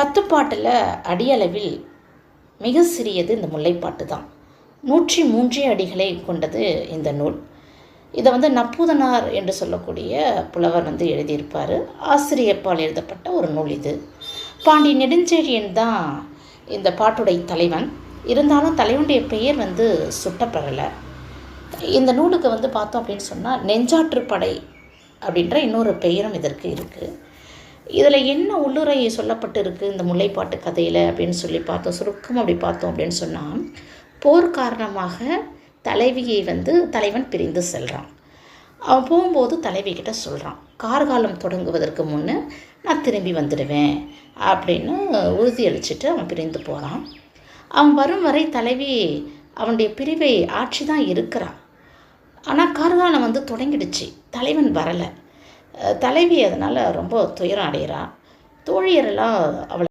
பத்துப்பாட்டில் அடியளவில் மிக சிறியது இந்த முல்லைப்பாட்டு தான். நூற்றி மூன்றே அடிகளை கொண்டது இந்த நூல். இதை வந்து நப்பூதனார் என்று சொல்லக்கூடிய புலவர் வந்து எழுதியிருப்பார். ஆசிரியப்பால் எழுதப்பட்ட ஒரு நூல் இது. பாண்டி நெடுஞ்செழியன் தான் இந்த பாட்டுடை தலைவன். இருந்தாலும் தலைவனுடைய பெயர் வந்து சுட்டப்பெறலை இந்த நூலுக்கு வந்து பார்த்தோம் அப்படின்னு சொன்னால் நெஞ்சாற்றுப்படை அப்படின்ற இன்னொரு பெயரும் இதற்கு இருக்குது இதில் என்ன உள்ளுரை சொல்லப்பட்டு இருக்குது இந்த முல்லைப்பாட்டு கதையில் அப்படின்னு சொல்லி பார்த்தோம். சுருக்கம் அப்படி பார்த்தோம் அப்படின்னு சொன்னால் போர் காரணமாக தலைவியை வந்து தலைவன் பிரிந்து செல்கிறான் அவன் போகும்போது தலைவி கிட்ட சொல்கிறான் கார்காலம் தொடங்குவதற்கு முன்னே நான் திரும்பி வந்துடுவேன் அப்படின்னு உறுதியளிச்சுட்டு அவன் பிரிந்து போகிறான் அவன் வரும் வரை தலைவி அவனுடைய பிரிவை ஆட்சி தான் இருக்கிறான். ஆனால் கார்காலம் வந்து தொடங்கிடுச்சு. தலைவன் வரலை. தலைவி அதனால் ரொம்ப துயரம் அடைகிறாள் தோழியரெல்லாம் அவளை